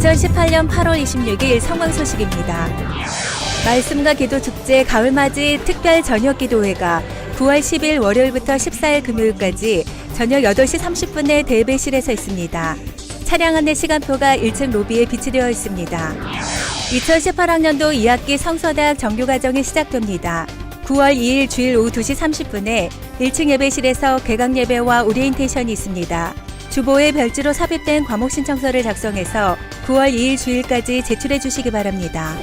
2018년 8월 26일 성황 소식입니다. 말씀과 기도 축제 가을맞이 특별 저녁 기도회가 9월 10일 월요일부터 14일 금요일까지 저녁 8시 30분에 대배실에서 있습니다. 차량 안내 시간표가 1층 로비에 비치되어 있습니다. 2018학년도 2학기 성서대학 정규과정이 시작됩니다. 9월 2일 주일 오후 2시 30분에 1층 예배실에서 개강 예배와 오리엔테이션이 있습니다. 주보에 별지로 삽입된 과목 신청서를 작성해서 9월 2일 주일까지 제출해 주시기 바랍니다.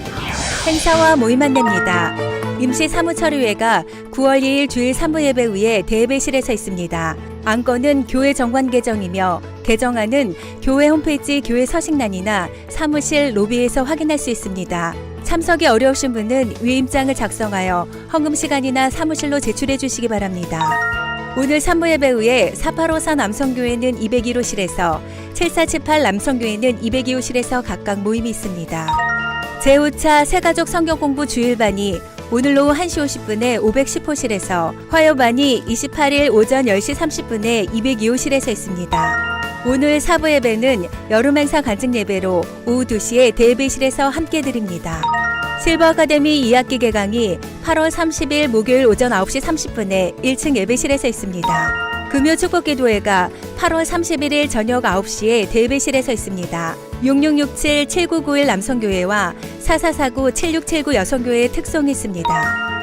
행사와 모임 안내입니다. 임시 사무처리회가 9월 2일 주일 사무 예배 후에 대예배실에서 있습니다. 안건은 교회 정관 개정이며 개정안은 교회 홈페이지 교회 서식란이나 사무실 로비에서 확인할 수 있습니다. 참석이 어려우신 분은 위임장을 작성하여 헌금 시간이나 사무실로 제출해 주시기 바랍니다. 오늘 산부예배 후에 4854 남성교회는 202호실에서 7478 남성교회는 202호실에서 각각 모임이 있습니다. 제5차 새가족 성경 공부 주일반이 오늘 오후 1시 50분에 510호실에서 화요반이 28일 오전 10시 30분에 202호실에서 있습니다. 오늘 사부 예배는 여름 행사 간증 예배로 오후 2시에 대예배실에서 함께 드립니다. 실버 아카데미 2학기 개강이 8월 30일 목요일 오전 9시 30분에 1층 예배실에서 있습니다. 금요 축복 기도회가 8월 31일 저녁 9시에 대배실에서 있습니다. 6667-7991 남성교회와 4449-7679 여성교회의 특성이 있습니다.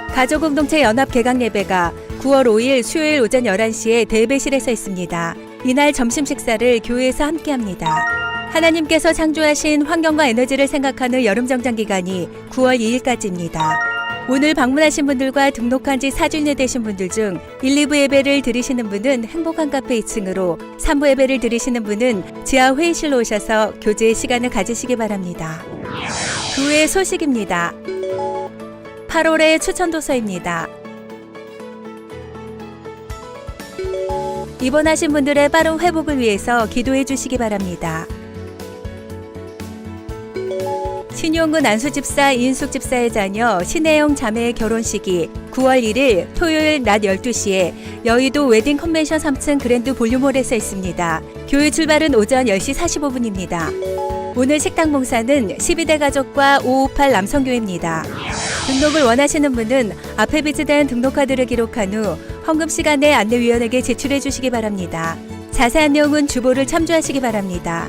가족공동체 연합 개강 예배가 9월 5일 수요일 오전 11시에 대배실에서 있습니다. 이날 점심 식사를 교회에서 함께 합니다. 하나님께서 창조하신 환경과 에너지를 생각하는 여름 정장 기간이 9월 2일까지입니다. 오늘 방문하신 분들과 등록한 지 4주년 되신 분들 중 1, 2부 예배를 들으시는 분은 행복한 카페 2층으로 3부 예배를 들으시는 분은 지하 회의실로 오셔서 교제의 시간을 가지시기 바랍니다. 그외 소식입니다. 8월의 추천 도서입니다. 입원하신 분들의 빠른 회복을 위해서 기도해 주시기 바랍니다. 신용근 안수집사 이은숙 집사의 자녀 신혜영 자매의 결혼식이 9월 1일 토요일 낮 12시에 여의도 웨딩 컨벤션 3층 그랜드 볼륨홀에서 있습니다. 교회 출발은 오전 10시 45분입니다. 오늘 식당 봉사는 12대 가족과 558 남성교회입니다. 등록을 원하시는 분은 앞에 비치된 등록카드를 기록한 후 헌금 시간에 안내위원에게 제출해 주시기 바랍니다. 자세한 내용은 주보를 참조하시기 바랍니다.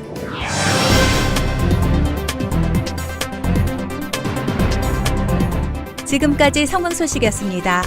지금까지 성황 소식이었습니다.